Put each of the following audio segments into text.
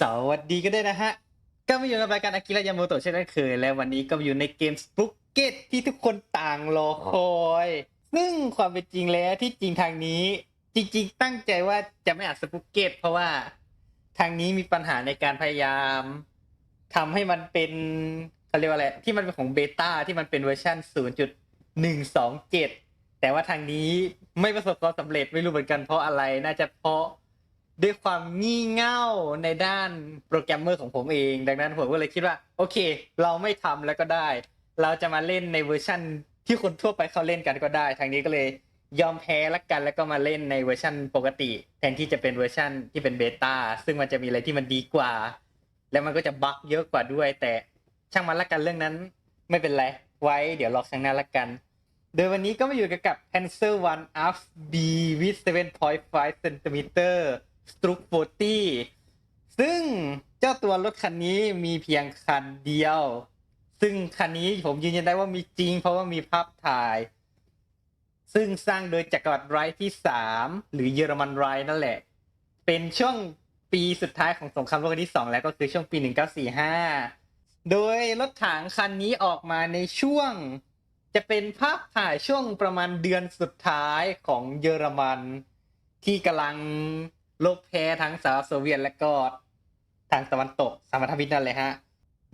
สวัสดีกันด้นะฮะ ก็มาอยู่กับรายการอากิระยาโมโตะเช่นเคย และวันนี้ก็มาอยู่ในเกมสปุกเกตที่ทุกคนต่างรอคอย ซึ่งความเป็นจริงแล้วที่จริงทางนี้ จริง ๆ ตั้งใจว่าจะไม่อัดสปุกเกตเพราะว่าทางนี้มีปัญหาในการพยายามทำให้มันเป็นเขาเรียกว่าอะไรที่มันเป็นของเบต้าที่มันเป็นเวอร์ชัน0.127 แต่ว่าทางนี้ไม่ประสบความสำเร็จไม่รู้เหมือนกันเพราะอะไรน่าจะเพราะ ด้วยความงี่เง่าในด้านโปรแกรมเมอร์ของผมเอง ดังนั้นผมก็เลยคิดว่า โอเค เราไม่ทำแล้วก็ได้ เราจะมาเล่นในเวอร์ชั่นที่คนทั่วไปเขาเล่นกันก็ได้ ทางนี้ก็เลยยอมแพ้ละกันแล้วก็มาเล่นในเวอร์ชันปกติ แทนที่จะเป็นเวอร์ชันที่เป็นเบต้าซึ่งมันจะมีอะไรที่มันดีกว่า แล้วมันก็จะบั๊กเยอะกว่าด้วย แต่ช่างมันละกันเรื่องนั้น ไม่เป็นไรไว้เดี๋ยวรอครั้งหน้าละกัน โดยวันนี้ก็มาอยู่กับ Panzer One Up B with 7.5 cm Stroke 40ซึ่งเจ้าตัวรถคันนี้มีเพียงคันเดียว ซึ่งคันนี้ผมยืนยันได้ว่ามีจริง เพราะว่ามีภาพถ่าย ซึ่งสร้างโดยจักรวรรดิไรท์ที่3หรือเยอรมันไรนั่นแหละ เป็นช่วงปีสุดท้ายของสงครามโลกครั้งที่2แล้วก็คือช่วงปี 1945 โดยรถถังคันนี้ออกมาในช่วง จะเป็นภาพถ่ายช่วงประมาณเดือนสุดท้ายของเยอรมัน ที่กำลัง ลบแพ้ทั้งสหรัฐโซเวียตและก็ทางตะวันตกสมพันธมินั่นเลยฮะ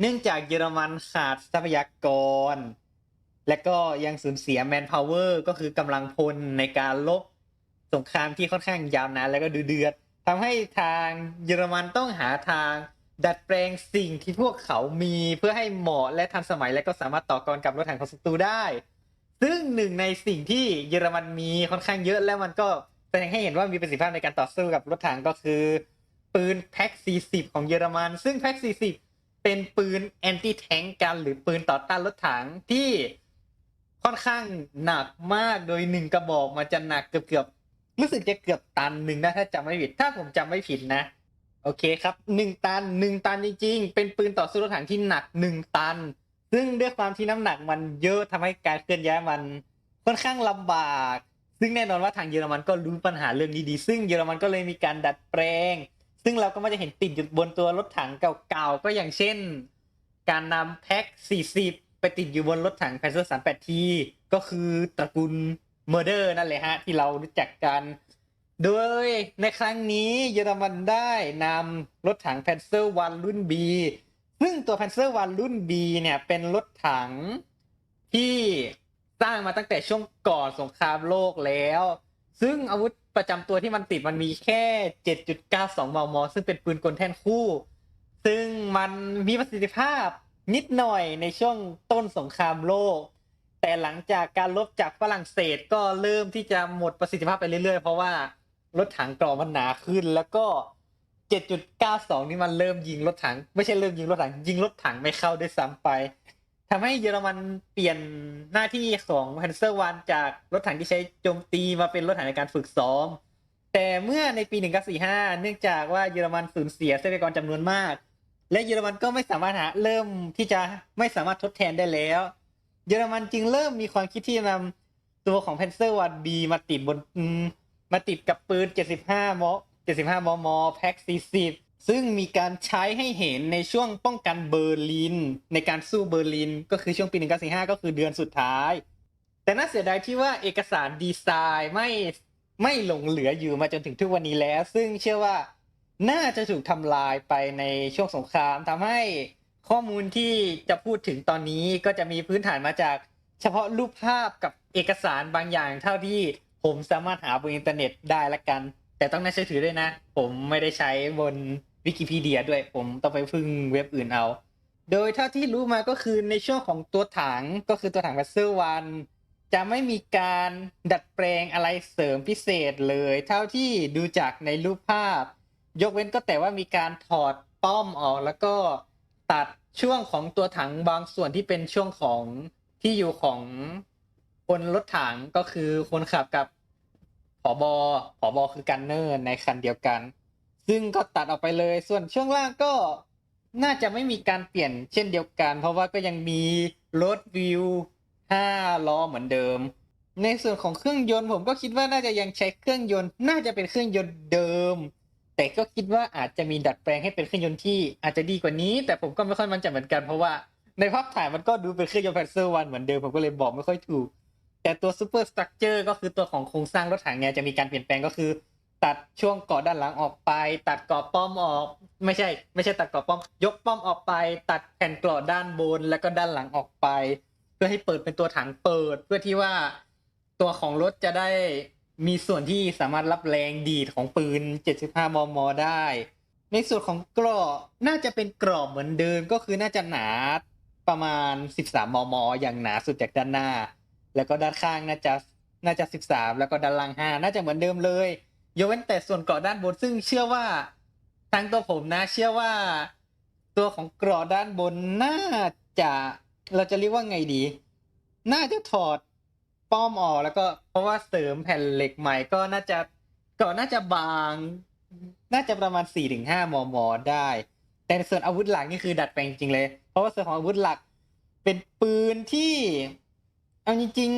เนื่องจากเยอรมันขาดทรัพยากร และก็ยังสูญเสียแมนพาวเวอร์ก็คือกำลังพลในการลบสงครามที่ค่อนข้างยาวนานและก็ดูเดือดทำให้ทางเยอรมันต้องหาทางดัดแปลงสิ่งที่พวกเขามีเพื่อให้เหมาะและทันสมัยและก็สามารถต่อกรกับรถถังของศัตรูได้ ซึ่งหนึ่งในสิ่งที่เยอรมันมีค่อนข้างเยอะและมันก็ แสดงให้เห็นว่ามีประสิทธิภาพในการต่อสู้กับรถถังก็คือ ปืนแพ็ก40 ของเยอรมัน ซึ่งแพ็ก40 เป็นปืนแอนตี้แทงกัน หรือปืนต่อต้านรถถังที่ค่อนข้างหนักมากโดยหนึ่งกระบอกมันจะหนักเกือบเกือบรู้สึกจะเกือบตันหนึ่งนะถ้าจำไม่ผิด ถ้าผมจำไม่ผิดนะ โอเคครับหนึ่งตันหนึ่งตันจริงๆ เป็นปืนต่อสู้รถถังที่หนักหนึ่งตัน ซึ่งด้วยความที่น้ำหนักมันเยอะทำให้การเคลื่อนย้ายมันค่อนข้างลำบาก ซึ่งแน่นอนว่าทางเยอรมันก็รู้ปัญหาเรื่องนี้ดี ซึ่งเยอรมันก็เลยมีการดัดแปลง ซึ่งเราก็ไม่จะเห็นติดอยู่บนตัวรถถังเก่าๆ ก็อย่างเช่น การนำแพ็ค40 ไปติดอยู่บนรถถัง p a n z e r 38 t ก็คือตระกูลเมอร์เดอร์นั่นแหละฮะ ที่เรารู้จักกัน โดยในครั้งนี้เยอรมันได้นำรถถัง Panzer One รุ่น B ซึ่งตัว Panzer One รุ่น B เนี่ยเป็นรถถังที่ สร้างมาตั้งแต่ช่วงก่อนสงครามโลกแล้ว ซึ่งอาวุธประจำตัวที่มันติดมันมีแค่ 7.92 มม ซึ่งเป็นปืนกลแท่นคู่ ซึ่งมันมีประสิทธิภาพนิดหน่อยในช่วงต้นสงครามโลก แต่หลังจากการลบจากฝรั่งเศสก็เริ่มที่จะหมดประสิทธิภาพไปเรื่อยๆ เพราะว่ารถถังกรอมันหนาขึ้นแล้วก็ 7.92 นี่มันเริ่มยิงรถถัง ไม่ใช่เริ่มยิงรถถัง ยิงรถถังไม่เข้าด้วยซ้ำไป ทำให้เยอรมันเปลี่ยนหน้าที่ของแพนเซอร์วันจากรถถังที่ใช้โจมตีมาเป็นรถถังในการฝึกซ้อม แต่เมื่อในปี 1945 เนื่องจากว่าเยอรมันสูญเสียทรัพยากรจำนวนมาก และเยอรมันก็ไม่สามารถหาเริ่มที่จะไม่สามารถทดแทนได้แล้ว เยอรมันจึงเริ่มมีความคิดที่จะนำตัวของ Panzer One B มาติดบนมาติดกับปืน 75 ม 75 มม แพ็ค40 ซึ่งมีการใช้ให้เห็นในช่วงป้องกันเบอร์ลิน ในการสู้เบอร์ลิน ก็คือช่วงปี 1945 ก็คือเดือนสุดท้าย แต่น่าเสียดายที่ว่าเอกสารดีไซน์ไม่ไม่หลงเหลืออยู่มาจนถึงทุกวันนี้แล้ว ซึ่งเชื่อว่าน่าจะถูกทำลายไปในช่วงสงครามทำให้ข้อมูลที่จะพูดถึงตอนนี้ก็จะมีพื้นฐานมาจากเฉพาะรูปภาพกับเอกสารบางอย่าง เท่าที่ผมสามารถหาบนอินเทอร์เน็ตได้ละกัน แต่ต้องน่าเชื่อถือด้วยนะ ผมไม่ได้ใช้บน วิกิพีเดียด้วยผมต้องไปพึ่งเว็บอื่นเอา โดยเท่าที่รู้มาก็คือในช่วงของตัวถังก็คือตัวถังพัซเซอร์วันจะไม่มีการดัดแปลงอะไรเสริมพิเศษเลย เท่าที่ดูจากในรูปภาพ ยกเว้นก็แต่ว่ามีการถอดป้อมออกแล้วก็ตัดช่วงของตัวถังบางส่วนที่เป็นช่วงของที่อยู่ของคนรถถังก็คือคนขับกับผอบอผอบอคือกันเนอร์ในคันเดียวกัน ซึ่งก็ตัดออกไปเลย ส่วนช่วงล่างก็น่าจะไม่มีการเปลี่ยนเช่นเดียวกัน เพราะว่าก็ยังมีรถวิวห้าล้อเหมือนเดิม ในส่วนของเครื่องยนต์ผมก็คิดว่าน่าจะยังใช้เครื่องยนต์ น่าจะเป็นเครื่องยนต์เดิม แต่ก็คิดว่าอาจจะมีดัดแปลงให้เป็นเครื่องยนต์ที่อาจจะดีกว่านี้ แต่ผมก็ไม่ค่อยมั่นใจเหมือนกันเพราะว่าในภาพถ่ายมันก็ดูเป็นเครื่องยนต์แพนเซอร์วันเหมือนเดิมผมก็เลยบอกไม่ค่อยถูก แต่ตัวซูเปอร์สตรัคเจอร์ก็คือตัวของโครงสร้างรถถังเนี่ยจะมีการเปลี่ยนแปลงก็คือ ตัดช่วงเกาะด้านหลังออกไป ตัดเกาะป้อมออก ไม่ใช่ ไม่ใช่ตัดเกาะป้อม ยกป้อมออกไป ตัดแผ่นเกราะด้านบนแล้วก็ด้านหลังออกไป เพื่อให้เปิดเป็นตัวถังเปิด เพื่อที่ว่าตัวของรถจะได้มีส่วนที่สามารถรับแรงดีดของปืน 75 มม ได้ ในส่วนของเกราะน่าจะเป็นกรอบเหมือนเดิมก็คือน่าจะหนาประมาณ 13 มม อย่างหนาสุดจากด้านหน้า แล้วก็ด้านข้างน่าจะน่าจะ 13 แล้วก็ด้านล่าง5น่าจะเหมือนเดิมเลย ยกเว้นแต่ส่วนเกราะด้านบนซึ่งเชื่อว่าทางตัวผมนะ เชื่อว่า ตัวของเกราะด้านบนน่าจะเราจะเรียกว่าไงดี น่าจะถอดป้อมออกแล้วก็เพราะว่าเสริมแผ่นเหล็กใหม่ก็น่าจะเกราะน่าจะบาง น่าจะประมาณ4-5มมได้ แต่ส่วนอาวุธหลักนี่คือดัดแปลงจริงเลย เพราะว่าส่วนของอาวุธหลักเป็นปืนที่เอาจริง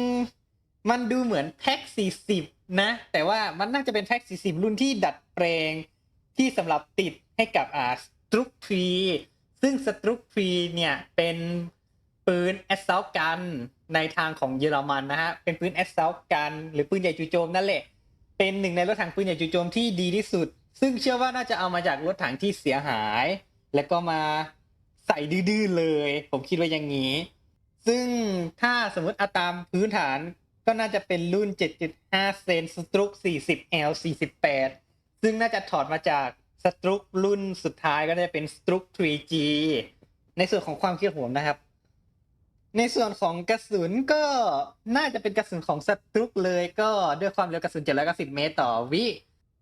ๆมันดูเหมือนแพ็ก40 นะ แต่ว่ามันน่าจะเป็นแพ็ก40 รุ่นที่ดัดแปลงที่สำหรับติดให้กับอ่าสตรุกพรีซึ่งสตรุกพรีเนี่ยเป็นปืนแอสซ u ลกันในทางของเยอรมันนะฮะ เป็นปืนแอสซ u ลกันหรือปืนใหญ่จู่โจมนั่นแหละ เป็นหนึ่งในรถถังปืนใหญ่จู่โจมที่ดีที่สุด ซึ่งเชื่อว่าน่าจะเอามาจากรถถังที่เสียหาย แล้วก็มาใส่ดื้อเลย ผมคิดว่าอย่างนี้ ซึ่งถ้าสมมติเอาตามพื้นฐาน ก็น่าจะเป็นรุ่น 7.5 เซนสตรุก 40 L 48 ซึ่งน่าจะถอดมาจากสตรุกรุ่นสุดท้ายก็จะเป็นสตรุก 3G ในส่วนของความคิดผมนะครับ ในส่วนของกระสุนก็น่าจะเป็นกระสุนของสตรุกเลยก็ด้วยความเร็วกระสุน 790 เมตรต่อวิ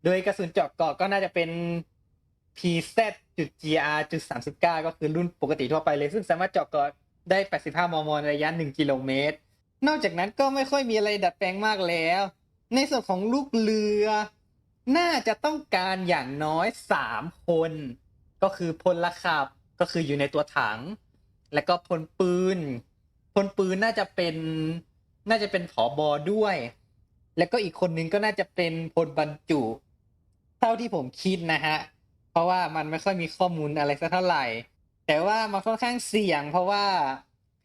โดยกระสุนเจาะเกาะก็น่าจะเป็น PZ.GR.39 ก็คือรุ่นปกติทั่วไปเลย ซึ่งสามารถเจาะเกาะได้ 85 มม ระยะ 1 กิโลเมตร นอกจากนั้นก็ไม่ค่อยมีอะไรดัดแปลงมากแล้ว ในส่วนของลูกเรือ น่าจะต้องการอย่างน้อย 3 คน ก็คือพลขับก็คืออยู่ในตัวถัง แล้วก็พลปืน พลปืนน่าจะเป็นน่าจะเป็นผอบอด้วย แล้วก็อีกคนนึงก็น่าจะเป็นพลบรรจุ เท่าที่ผมคิดนะฮะ เพราะว่ามันไม่ค่อยมีข้อมูลอะไรสักเท่าไหร่ แต่ว่ามันค่อนข้างเสี่ยง เพราะว่า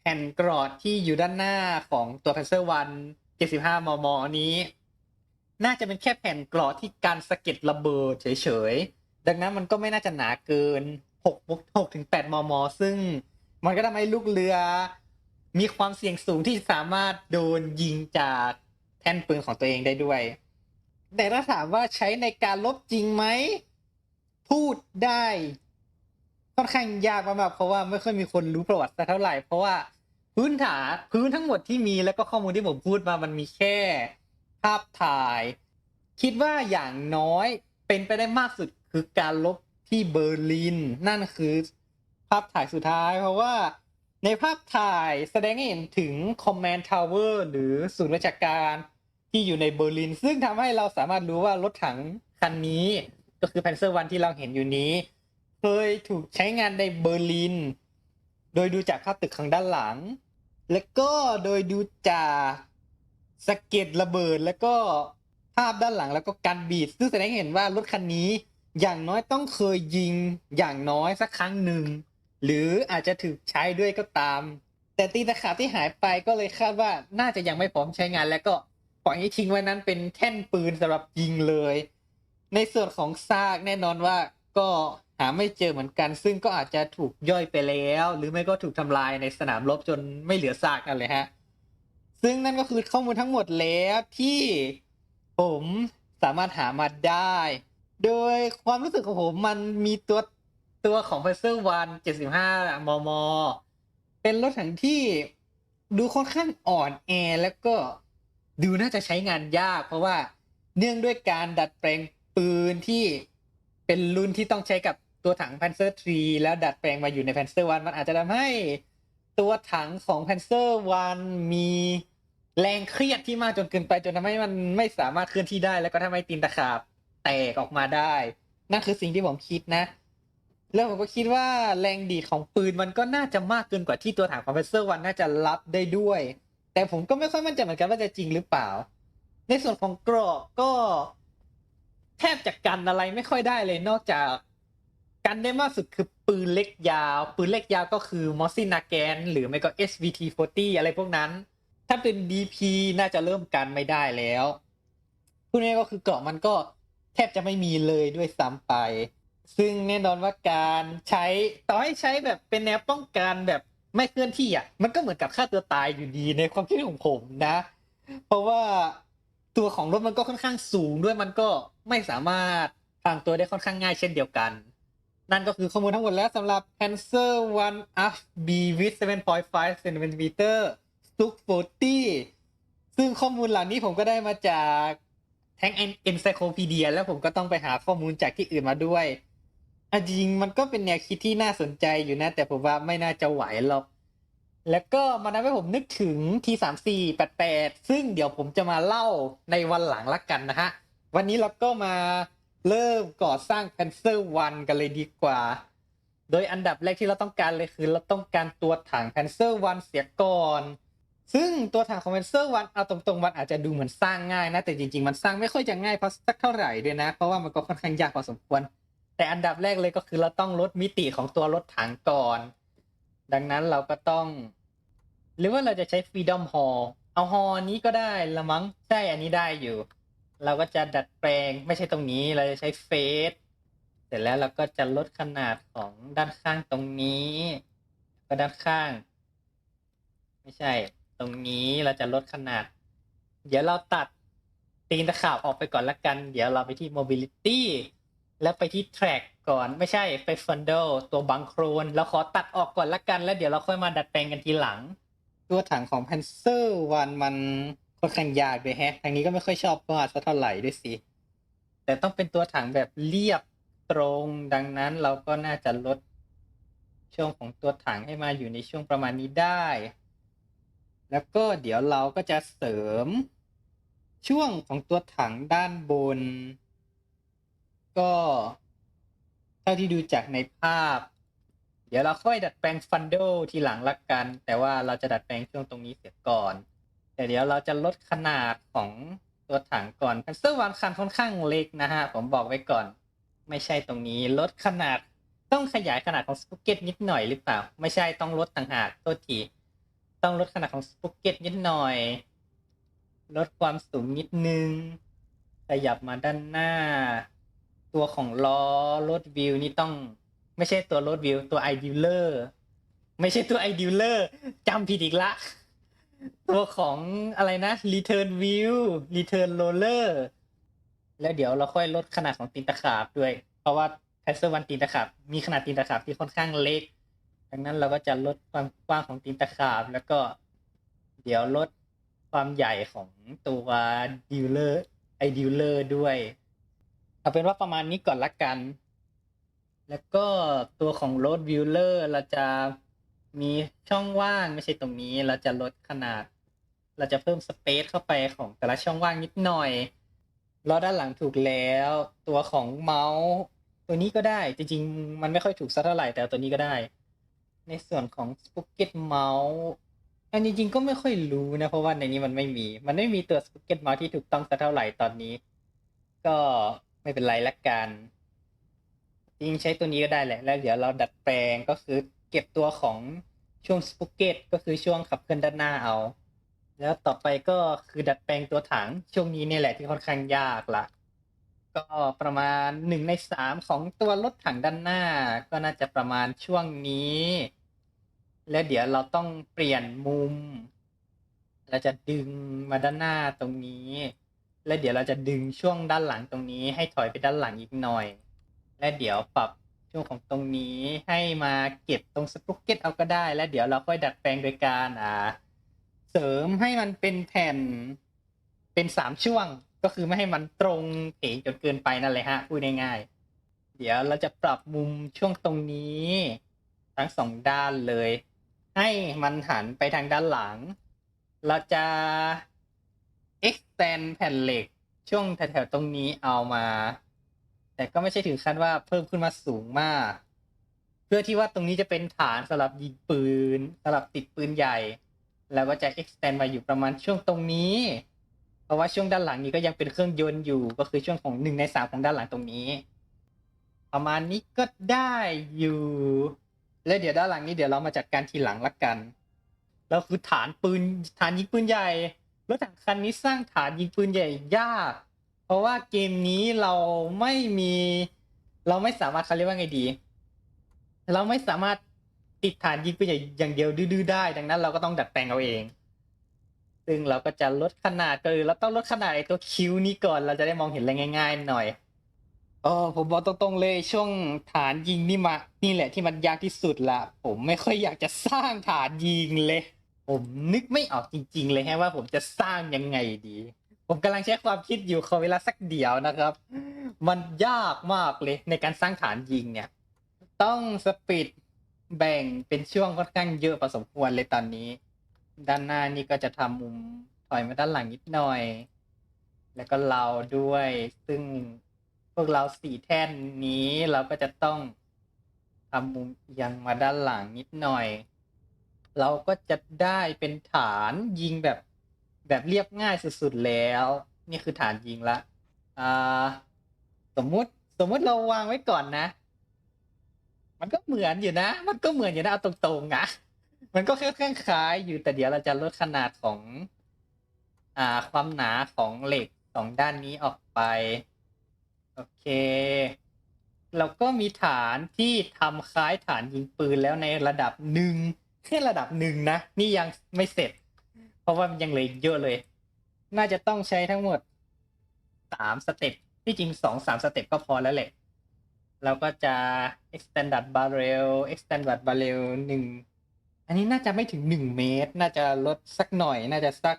แผ่นกรอดที่อยู่ด้านหน้าของตัว p พนเซอร์วัน75 มม นี้ น่าจะเป็นแค่แผ่นกรอดที่การสะเก็ดระเบิดเฉยๆ ดังนั้นมันก็ไม่น่าจะหนาเกิน6 6ถึง8มม ซึ่งมันก็ทำให้ลูกเรือ มีความเสี่ยงสูงที่สามารถโดนยิงจากแท่นปืนของตัวเองได้ด้วย แต่ถ้าถามว่าใช้ในการลบจริงไหม พูดได้ค่อนข้างยากมากๆเพราะว่าไม่ค่อยมีคนรู้ประวัติสักเท่าไหร่เพราะว่า พื้นฐานพื้นทั้งหมดที่มีแล้วก็ข้อมูลที่ผมพูดมามันมีแค่ภาพถ่าย คิดว่าอย่างน้อยเป็นไปได้มากสุดคือการลบที่เบอร์ลิน นั่นคือภาพถ่ายสุดท้าย เพราะว่าในภาพถ่ายแสดงให้เห็นถึง Command Tower หรือศูนย์ราชการที่อยู่ในเบอร์ลิน ซึ่งทำให้เราสามารถรู้ว่ารถถังคันนี้ ก็คือ Panzer วันที่เราเห็นอยู่นี้ เคยถูกใช้งานในเบอร์ลิน โดยดูจากภาพตึกข้างด้านหลัง และก็โดยดูจากสะเก็ดระเบิดแล้วก็ภาพด้านหลังแล้วก็การบีดซึ่งแสดงให้เห็นว่ารถคันนี้อย่างน้อยต้องเคยยิงอย่างน้อยสักครั้งหนึ่ง หรืออาจจะถูกใช้ด้วยก็ตาม แต่ตีตะขาบที่หายไปก็เลยคาดว่าน่าจะยังไม่พร้อมใช้งานแล้วก็ปล่อยให้ทิ้งไว้นั้นเป็นแท่นปืนสำหรับยิงเลย ในส่วนของซากแน่นอนว่าก็ หาไม่เจอเหมือนกัน ซึ่งก็อาจจะถูกย่อยไปแล้ว หรือไม่ก็ถูกทำลายในสนามรบจนไม่เหลือซากนั่นเลยฮะ ซึ่งนั่นก็คือข้อมูลทั้งหมดแล้วที่ผมสามารถหามาได้ โดยความรู้สึกของผมมันมีตัวตัวของ p พ z e r วัน75 มม เป็นรถถังที่ดูค่อนข้างอ่อนแอแล้วก็ดูน่าจะใช้งานยาก เพราะว่าเนื่องด้วยการดัดแปลงปืนที่เป็นรุ่นที่ต้องใช้กับ ตัวถัง Panzer 3แล้วดัดแปลงมาอยู่ใน Panzer 1มันอาจจะทำให้ ตัวถังของ Panzer 1มีแรงเครียดที่มากจนเกินไปจนทำให้มันไม่สามารถเคลื่อนที่ได้ แล้วก็ทำให้ตีนตะขาบแตกออกมาได้ นั่นคือสิ่งที่ผมคิดนะ แล้วผมก็คิดว่าแรงดีดของปืนมันก็น่าจะมากเกินกว่าที่ตัวถังคอมเพรสเซอร์วันน่าจะรับได้ด้วย แต่ผมก็ไม่ค่อยมั่นใจเหมือนกันว่าจะจริงหรือเปล่า ในส่วนของกรอบก็แทบจะกันอะไรไม่ค่อยได้เลยนอกจาก กันได้มากสุดคือปืนเล็กยาว ปืนเล็กยาวก็คือมอสซินาแกนหรือไม่ก็ SVT40 อะไรพวกนั้น ถ้าเป็น DP น่าจะเริ่มกันไม่ได้แล้วพูดง่ายก็คือเกราะมันก็แทบจะไม่มีเลยด้วยซ้ำไป ซึ่งแน่นอนว่าการใช้ต่อให้ใช้แบบเป็นแนวป้องกันแบบไม่เคลื่อนที่อะ มันก็เหมือนกับฆ่าตัวตายอยู่ดีในความคิดของผมนะ เพราะว่าตัวของรถมันก็ค่อนข้างสูงด้วยมันก็ไม่สามารถพลางตัวได้ค่อนข้างง่ายเช่นเดียวกัน นั่นก็คือข้อมูลทั้งหมดแล้วสำหรับ Panzer One FB with 7.5 cm Stuk 40 ซึ่งข้อมูลเหล่านี้ผมก็ได้มาจากแท็ง Encyclopedia แล้วผมก็ต้องไปหาข้อมูลจากที่อื่นมาด้วยอจริงมันก็เป็นแนวคิดที่น่าสนใจอยู่นะ แต่ผมว่าไม่น่าจะไหวหรอก แล้วก็มันทำให้ผมนึกถึง T34 88ซึ่งเดี๋ยวผมจะมาเล่าในวันหลังละกันนะฮะ วันนี้เราก็มา เริ่มก่อสร้าง Panzer One กันเลยดีกว่า โดยอันดับแรกที่เราต้องการเลยคือ เราต้องการตัวถัง Panzer One เสียก่อน ซึ่งตัวถังของ Panzer One เอาตรงๆมันอาจจะดูเหมือนสร้างง่ายนะ แต่จริงๆ มันสร้างไม่ค่อยจะง่ายเพราะสักเท่าไหร่ด้วยนะ เพราะว่ามันก็ค่อนข้างยากพอสมควร แต่อันดับแรกเลยก็คือเราต้องลดมิติของตัวรถถังก่อน ดังนั้นเราก็ต้อง หรือว่าเราจะใช้ Freedom Hall เอาฮอนี้ก็ได้ละมั้งใช่อันนี้ได้อยู่ เราก็จะดัดแปลงไม่ใช่ตรงนี้เราจะใช้เฟสเสร็จแล้วเราก็จะลดขนาดของด้านข้างตรงนี้ ก็ด้านข้าง ไม่ใช่ ตรงนี้เราจะลดขนาด เดี๋ยวเราตัดตีนตะขาบออกไปก่อนละกัน เดี๋ยวเราไปที่ mobility แล้วไปที่ track ก่อนไม่ใช่ไป fundle ตัวบังโครนเราขอตัดออกก่อนละกัน แล้วเดี๋ยวเราค่อยมาดัดแปลงกันทีหลัง ตัวถังของ Panzer One มัน อนข้างยากด้วยแฮะทางนี้ก็ไม่ค่อยชอบมากสักเท่าไหร่ด้วยสิ แต่ต้องเป็นตัวถังแบบเรียบตรงดังนั้นเราก็น่าจะลดช่วงของตัวถังให้มาอยู่ในช่วงประมาณนี้ได้ แล้วก็เดี๋ยวเราก็จะเสริม ช่วงของตัวถังด้านบน ก็เท่าที่ดูจากในภาพ เดี๋ยวเราค่อยดัดแปลงฟันโดทีหลังละกัน แต่ว่าเราจะดัดแปลงช่วงตรงนี้เสียก่อน แต่เดี๋ยวเราจะลดขนาดของตัวถังก่อนพันซอร์วันคันค่อนข้างเล็กนะฮะ ผมบอกไว้ก่อน ไม่ใช่ตรงนี้ลดขนาดต้องขยายขนาดของสปุกเก็ตนิดหน่อยหรือเปล่า ไม่ใช่ต้องลดต่างหากโทษทีต้องลดขนาดของสปุกเก็ตนิดหน่อย ลดความสูงนิดนึง ขยับมาด้านหน้า ตัวของล้อรถวิวนี่ต้อง ไม่ใช่ตัวรถวิวตัวไอดิวเลอร์ไม่ใช่ตัวไอดิวเลอร์จำผิดอีกละ ตัวของอะไรนะ Return View Return Roller แล้วเดี๋ยวเราค่อยลดขนาดของตีนตะขาบด้วย เพราะว่า p a s s e r One ตีนตะขาบมีขนาดตีนตะขาบที่ค่อนข้างเล็ก ดังนั้นเราก็จะลดความกว้างของตีนตะขาบ แล้วก็ เดี๋ยวลดความใหญ่ของตัวดิวเลอร์ไอดิวเลอร์ด้วยเอาเป็นว่าประมาณนี้ก่อนละกัน แล้วก็ตัวของ Road Viewer เราจะ มีช่องว่างไม่ใช่ตรงนี้ เราจะลดขนาด เราจะเพิ่มสเปซเข้าไปของแต่ละช่องว่างนิดหน่อยล้อด้านหลังถูกแล้ว ตัวของเมาส์ตัวนี้ก็ได้ จริงๆ มันไม่ค่อยถูกสักเท่าไหร่แต่ตัวนี้ก็ได้ ในส่วนของ s p o o k e t Mouse อันจริงๆก็ไม่ค่อยรู้นะ เพราะว่าในนี้มันไม่มี มันไม่มีตัว s p o o k e t Mouse ที่ถูกต้องสักเท่าไหร่ตอนนี้ ก็ไม่เป็นไรละกันจริงใช้ตัวนี้ก็ได้แหละ แล้วเดี๋ยวเราดัดแปลงก็คือเก็บตัวของ ช่วงสปุกเก็ตก็คือช่วงขับเคลื่อนด้านหน้าเอา แล้วต่อไปก็คือดัดแปลงตัวถังช่วงนี้เนี่ยแหละที่ค่อนข้างยากละก็ประมาณหนึ่งในสามของตัวรถถังด้านหน้า ก็น่าจะประมาณช่วงนี้ แล้วเดี๋ยวเราต้องเปลี่ยนมุม เราจะดึงมาด้านหน้าตรงนี้ และเดี๋ยวเราจะดึงช่วงด้านหลังตรงนี้ ให้ถอยไปด้านหลังอีกหน่อย และเดี๋ยวปรับ ช่วงของตรงนี้ให้มาเก็บตรงสปุกเก็ตเอาก็ได้ แล้วเดี๋ยวเราค่อยดัดแปลงโดยการอ่า เสริมให้มันเป็นแผ่นเป็นสามช่วงก็คือไม่ให้มันตรงเป๋จนเกินไปนั่นเลยฮะพูดง่ายๆเดี๋ยวเราจะปรับมุมช่วงตรงนี้ ทั้งสองด้านเลย ให้มันหันไปทางด้านหลัง เราจะ extend แผ่นเหล็กช่วงแถวๆตรงนี้เอามา แต่ก็ไม่ใช่ถึงขั้นว่าเพิ่มขึ้นมาสูงมาก เพื่อที่ว่าตรงนี้จะเป็นฐานสำหรับยิงปืนสำหรับติดปืนใหญ่ แล้วก็จะ extend มาอยู่ประมาณช่วงตรงนี้ เพราะว่าช่วงด้านหลังนี้ก็ยังเป็นเครื่องยนต์อยู่ ก็คือช่วงของหนึ่งในสามของด้านหลังตรงนี้ ประมาณนี้ก็ได้อยู่ แล้วเดี๋ยวด้านหลังนี้เดี๋ยวเรามาจัดการทีหลังละกัน แล้วคือฐานปืนฐานยิงปืนใหญ่รถถังคันนี้สร้างฐานยิงปืนใหญ่ยาก เพราะว่าเกมนี้เราไม่มี เราไม่สามารถเขาเรียกว่าไงดี เราไม่สามารถติดฐานยิงปืนใหญ่อย่างเดียวดื้อได้ ดังนั้น เราก็ต้องดัดแปลงเอาเอง ซึ่งเราก็จะลดขนาดก็คือเราต้องลดขนาดไอตัวคิ้วนี้ก่อนเราจะได้มองเห็นอะไรง่าย ๆ หน่อยเออผมบอกตรงๆเลยช่วงฐานยิงนี่มา นี่แหละที่มันยากที่สุดละผมไม่ค่อยอยากจะสร้างฐานยิงเลย ผมนึกไม่ออกจริง ๆ เลยฮะว่าผมจะสร้างยังไงดี ผมกำลังใช้ความคิดอยู่ขอเวลาสักเดียวนะครับ มันยากมากเลยในการสร้างฐานยิงเนี่ย ต้องสปีดแบ่งเป็นช่วงค่อนข้างเยอะพอสมควรเลยตอนนี้ ด้านหน้านี่ก็จะทำมุมถอยมาด้านหลังนิดหน่อย แล้วก็เราด้วย ซึ่งพวกเราสี่แท่นนี้เราก็จะต้องทำมุมยังมาด้านหลังนิดหน่อย เราก็จะได้เป็นฐานยิงแบบ แบบเรียบง่ายสุดๆแล้ว นี่คือฐานยิงละอ่าสมมุติสมมุติเราวางไว้ก่อนนะ มันก็เหมือนอยู่นะ มันก็เหมือนอยู่นะเอาตรงๆอะมันก็ค่อนข้างคล้ายอยู่แต่เดี๋ยวเราจะลดขนาดของ อ่า ความหนาของเหล็กสองด้านนี้ออกไป โอเค เราก็มีฐานที่ทำคล้ายฐานยิงปืนแล้วในระดับหนึ่งแค่ระดับหนึ่งนะ นี่ยังไม่เสร็จ ราะว่ามันยังเหลืออีกเยอะเลย น่าจะต้องใช้ทั้งหมดสามสเต็ป ที่จริงสองสามสเต็ปก็พอแล้วแหละ เราก็จะ extended barrel extended barrel หนึ่ง อันนี้น่าจะไม่ถึงหนึ่งเมตร น่าจะลดสักหน่อย น่าจะสัก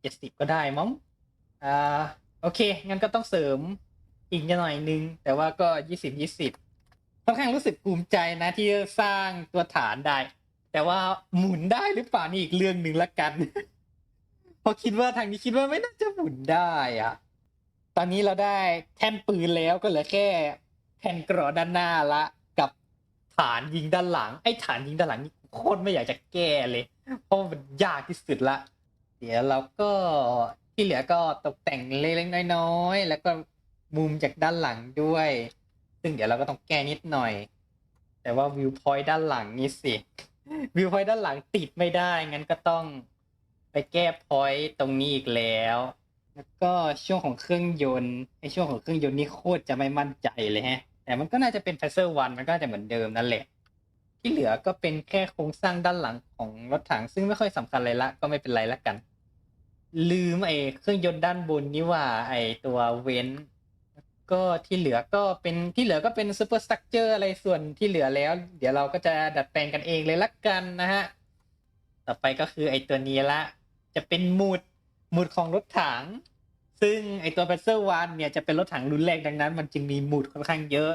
เจ็ดสิบก็ได้มั้ง อ่า โอเค งั้นก็ต้องเสริมอีกหน่อยนึง แต่ว่าก็ยี่สิบยี่สิบค่อนข้างรู้สึกภูมิใจนะที่สร้างตัวฐานได้ แต่ว่าหมุนได้หรือเปล่านี่อีกเรื่องหนึ่งละกันเพราะคิดว่าทางนี้คิดว่าไม่น่าจะหมุนได้อะตอนนี้เราได้แท่นปืนแล้วก็เหลือแค่แผ่นกรอด้านหน้าละ กับฐานยิงด้านหลังไอ้ฐานยิงด้านหลังนี่โคตรไม่อยากจะแก้เลย เพราะมันยากที่สุดละ เดี๋ยวเราก็ที่เหลือก็ตกแต่งเล็กๆน้อยๆแล้วก็มุมจากด้านหลังด้วย ซึ่งเดี๋ยวเราก็ต้องแก้นิดหน่อย แต่ว่าวิวพอยต์ด้านหลังนี่สิ วิวพอยต์ด้านหลังติดไม่ได้ งั้นก็ต้องไปแก้พอยต์ตรงนี้อีกแล้ว แล้วก็ช่วงของเครื่องยนต์ไอช่วงของเครื่องยนต์นี่โคตรจะไม่มั่นใจเลยฮะ แต่มันก็น่าจะเป็นไฟเซอร์วันมันก็จะเหมือนเดิมนั่นแหละ ที่เหลือก็เป็นแค่โครงสร้างด้านหลังของรถถัง ซึ่งไม่ค่อยสำคัญเลยละ ก็ไม่เป็นไรละกัน ลืมไอ้เครื่องยนต์ด้านบนนี่ว่าไอ้ตัวเว้น ก็ที่เหลือก็เป็นที่เหลือก็เป็นซูเปอร์สตั๊กเจอร์อะไรส่วนที่เหลือแล้ว เดี๋ยวเราก็จะดัดแปลงกันเองเลยละกันนะฮะ ต่อไปก็คือไอ้ตัวนี้ละ จะเป็นหมุดหมุดของรถถัง ซึ่งไอ้ตัวเ a เซอร์วันเนี่ยจะเป็นรถถังรุ่นแรกดังนั้น มันจึงมีหมุดค่อนข้างเยอะ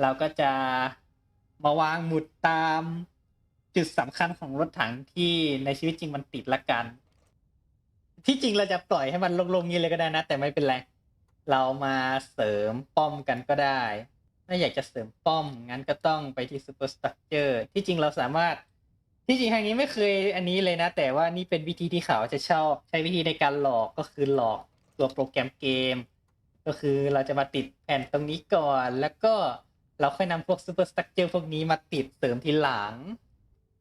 เราก็จะมาวางหมุดตามจุดสำคัญของรถถังที่ในชีวิตจริงมันติดละกัน ที่จริงเราจะปล่อยให้มันลงๆนี้เลยก็ได้นะ แต่ไม่เป็นไร เรามาเสริมป้อมกันก็ได้ ถ้าอยากจะเสริมป้อม งั้นก็ต้องไปที่ Super Structure ที่จริงเราสามารถที่จริงทางนี้ไม่เคยอันนี้เลยนะ แต่ว่านี่เป็นวิธีที่เขาจะชอบใช้วิธีในการหลอกก็คือหลอกตัวโปรแกรมเกม ก็คือเราจะมาติดแผ่นตรงนี้ก่อน แล้วก็เราค่อยนำพวก Super Structure พวกนี้มาติดเสริมทีหลัง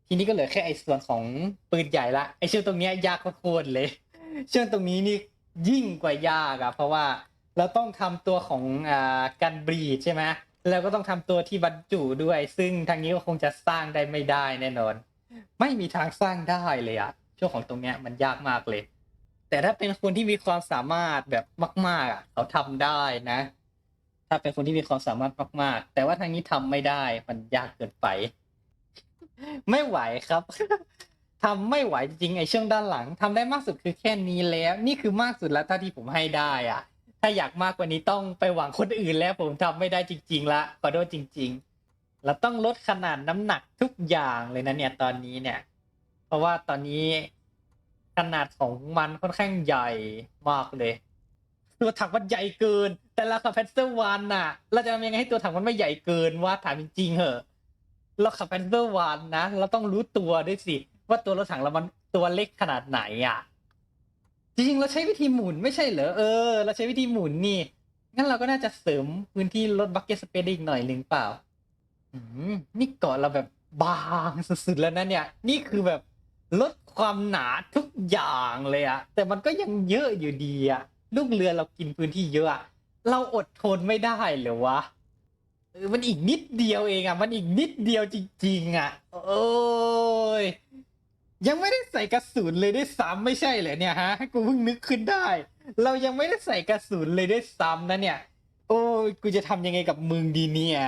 ทีนี้ก็เหลือแค่ไอ้ส่วนของปืนใหญ่ละไอ้ช่วงตรงนี้ยากโคตรเลยช่วงตรงนี้นี่ยิ่งกว่ายากอะเพราะว่า เราต้องทำตัวของอ่าการบรีดใช่ไหมแล้วก็ต้องทำตัวที่บรรจุด้วย ซึ่งทางนี้ก็คงจะสร้างได้ไม่ได้แน่นอน ไม่มีทางสร้างได้เลยอะช่วงของตรงเนี้ยมันยากมากเลย แต่ถ้าเป็นคนที่มีความสามารถแบบมาก ๆอะเขาทำได้นะ ถ้าเป็นคนที่มีความสามารถมาก ๆ แต่ว่าทางนี้ทำไม่ได้มันยากเกินไป ไม่ไหวครับทำไม่ไหวจริงไอ้ช่วงด้านหลังทำได้มากสุดคือแค่นี้แล้ว นี่คือมากสุดแล้วถ้าที่ผมให้ได้อะ ถ้าอยากมากกว่านี้ต้องไปหวังคนอื่นแล้วผมทำไม่ได้จริง ๆ ละขอโทษจริง ๆ เราต้องลดขนาดน้ำหนักทุกอย่างเลยนะเนี่ยตอนนี้เนี่ย เพราะว่าตอนนี้ขนาดของมันค่อนข้างใหญ่มากเลย ตัวถังมันใหญ่เกิน แต่ราคาแพนเซอร์วันน่ะ เราจะทำยังไงให้ตัวถังมันไม่ใหญ่เกินว่าถามจริงๆเหอะเราขับแพนเซอร์วันนะ เราต้องรู้ตัวด้วยสิ ว่าตัวรถถังเรามันตัวเล็กขนาดไหนอะ จริงเราใช้วิธีหมุนไม่ใช่เหรอเออ เราใช้วิธีหมุนนี่ งั้นเราก็น่าจะเสริมพื้นที่ลดบักเก็ตสเปซอีกหน่อยหนึ่งเปล่า อืมนี่เกาะเราแบบบางสุดๆแล้วนะเนี่ย นี่คือแบบลดความหนาทุกอย่างเลยอะแต่มันก็ยังเยอะอยู่ดีอะลูกเรือเรากินพื้นที่เยอะอะเราอดทนไม่ได้เหรอวะมันอีกนิดเดียวเองอะมันอีกนิดเดียวจริงๆอะโอ้ย ยังไม่ได้ใส่กระสุนเลยด้วยซ้ำไม่ใช่เหรอเนี่ยฮะกูเพิ่งนึกขึ้นได้ เรายังไม่ได้ใส่กระสุนเลยด้วยซ้ำนะเนี่ย โอ้ยกูจะทำยังไงกับมึงดีเนี่ย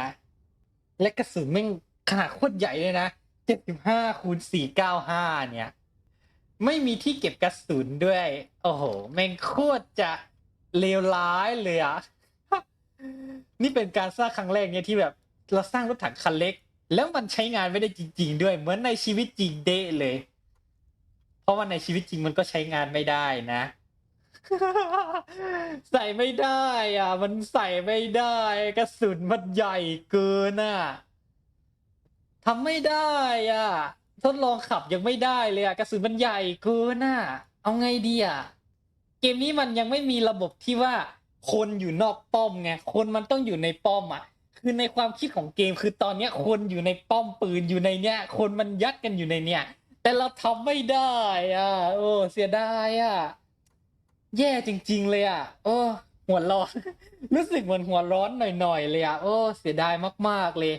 และกระสุนแม่งขนาดโคตรใหญ่เลยนะเจ็ดสิบห้าคูณสี่เก้าห้าเนี่ย ไม่มีที่เก็บกระสุนด้วย โอ้โหแม่งโคตรจะเลวร้ายเลยอะนี่เป็นการสร้างครั้งแรกเนี่ยที่แบบเราสร้างรถถังคันเล็ก แล้วมันใช้งานไม่ได้จริง ๆ ด้วยเหมือนในชีวิตจริงเดะเลย เพราะว่าในชีวิตจริงมันก็ใช้งานไม่ได้นะ ใส่ไม่ได้อะ มันใส่ไม่ได้กระสุนมันใหญ่เกินอะทำไม่ได้อะทดลองขับยังไม่ได้เลยอะกระสุนมันใหญ่เกินอะ เอาไงดีอะเกมนี้มันยังไม่มีระบบที่ว่าคนอยู่นอกป้อมไงคนมันต้องอยู่ในป้อมอะคือในความคิดของเกมคือตอนเนี้ยคนอยู่ในป้อมปืนอยู่ในเนี้ย คนมันยัดกันอยู่ในเนี้ย แต่เราทำไม่ได้อะโอ้เสียดายอะ แย่จริง ๆ เลยอะโอ้หัวร้อน รู้สึกเหมือนหัวร้อนหน่อยๆเลยอะโอ้เสียดายมากๆเลย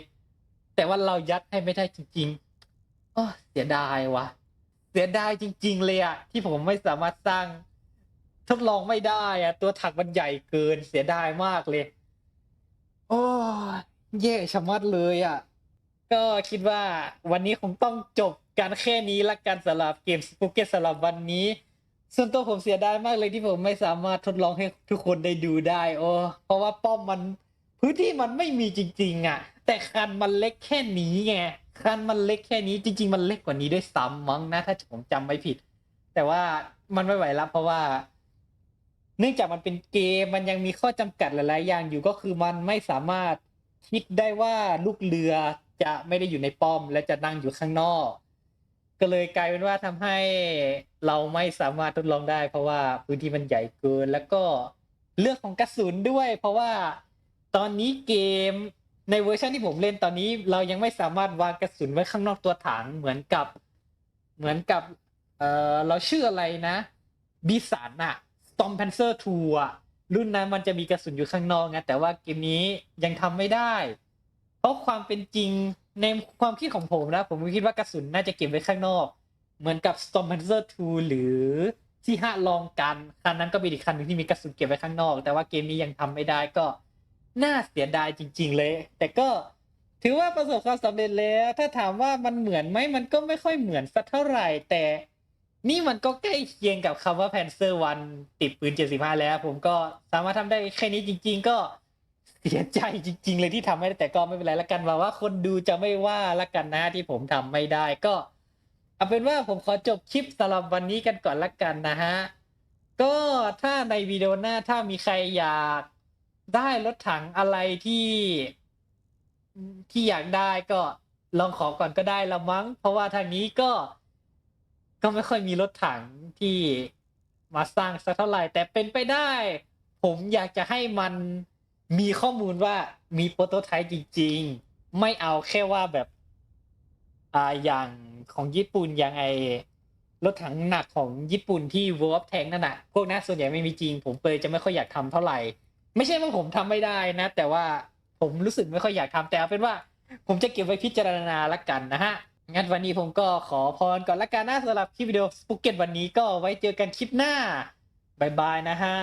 แต่ว่าเรายัดให้ไม่ได้จริงๆโอ้เสียดายวะเสียดายจริง ๆ เลยอะที่ผมไม่สามารถสร้าง ทดลองไม่ได้อะ ตัวถักมันใหญ่เกิน เสียดายมากเลย โอ้แย่ชะมัดเลยอะ ก็คิดว่าวันนี้คงต้องจบ การแค่นี้ละกันสำหรับเกมสปุกเก็ตสำหรับวันนี้ ส่วนตัวผมเสียดายมากเลยที่ผมไม่สามารถทดลองให้ทุกคนได้ดูได้ โอ้เพราะว่าป้อมมันพื้นที่มันไม่มีจริง ๆ อะ แต่คันมันเล็กแค่นี้ไงคันมันเล็กแค่นี้จริง ๆ มันเล็กกว่านี้ด้วยซ้ำมั้งนะถ้าผมจำไม่ผิด แต่ว่ามันไม่ไหวแล้วเพราะว่า เนื่องจากมันเป็นเกมมันยังมีข้อจำกัดหลายๆอย่างอยู่ก็คือมันไม่สามารถคิดได้ว่าลูกเรือจะไม่ได้อยู่ในป้อมและจะนั่งอยู่ข้างนอก ก็เลยกลายเป็นว่าทำให้เราไม่สามารถทดลองได้ เพราะว่าพื้นที่มันใหญ่เกิน แล้วก็เรื่องของกระสุนด้วย เพราะว่าตอนนี้เกมในเวอร์ชันที่ผมเล่นตอนนี้ เรายังไม่สามารถวางกระสุนไว้ข้างนอกตัวถังเหมือนกับ เหมือนกับเออเราชื่ออะไรนะบีสันอะ Storm Panzer 2อะรุ่นนั้นมันจะมีกระสุนอยู่ข้างนอกไงแต่ว่าเกมนี้ยังทำไม่ได้ เพราะความเป็นจริง ในความคิดของผมนะ ผมคิดว่ากระสุนน่าจะเก็บไว้ข้างนอก เหมือนกับ Storm Panzer 2 หรือที่ห้าลองกันคันนั้นก็เป็นอีกคันหนึ่งที่มีกระสุนเก็บไว้ข้างนอก แต่ว่าเกมนี้ยังทำไม่ได้ก็น่าเสียดายจริง ๆ เลย แต่ก็ถือว่าประสบความสำเร็จแล้ว ถ้าถามว่ามันเหมือนไหมมันก็ไม่ค่อยเหมือนสักเท่าไหร่ แต่นี่มันก็ใกล้เคียงกับคำว่า Panzer 1ติดปืน 75 แล้ว ผมก็สามารถทำได้แค่นี้จริง ๆ ก็ เสียใจจริง ๆ เลยที่ทำไม่ได้แต่ก็ไม่เป็นไรละกันว่าว่าคนดูจะไม่ว่าละกันนะที่ผมทำไม่ได้ก็เอาเป็นว่าผมขอจบคลิปสำหรับวันนี้กันก่อนละกันนะฮะก็ถ้าในวิดีโอหน้าถ้ามีใครอยากได้รถถังอะไรที่ที่อยากได้ก็ลองขอก่อนก็ได้ละมั้ง เพราะว่าทางนี้ก็ก็ไม่ค่อยมีรถถังที่มาสร้างสักเท่าไหร่แต่เป็นไปได้ ผมอยากจะให้มัน มีข้อมูลว่ามีโปรโตไทป์จริง ๆ ไม่เอาแค่ว่าแบบอ่าอย่างของญี่ปุ่นอย่างไอรถถังหนักของญี่ปุ่นที่ World of Tank นั่นน่ะพวกนั้นส่วนใหญ่ไม่มีจริง ผมเลยจะไม่ค่อยอยากทำเท่าไหร่ ไม่ใช่ว่าผมทำไม่ได้นะ แต่ว่าผมรู้สึกไม่ค่อยอยากทำแต่เอาเป็นว่า ผมจะเก็บไว้พิจารณาละกันนะฮะงั้นวันนี้ผมก็ขอพรก่อนละกันนะสำหรับคลิปวิดีโอสปุกเก็ตวันนี้ก็ไว้เจอกันคลิปหน้าบายบายนะฮะ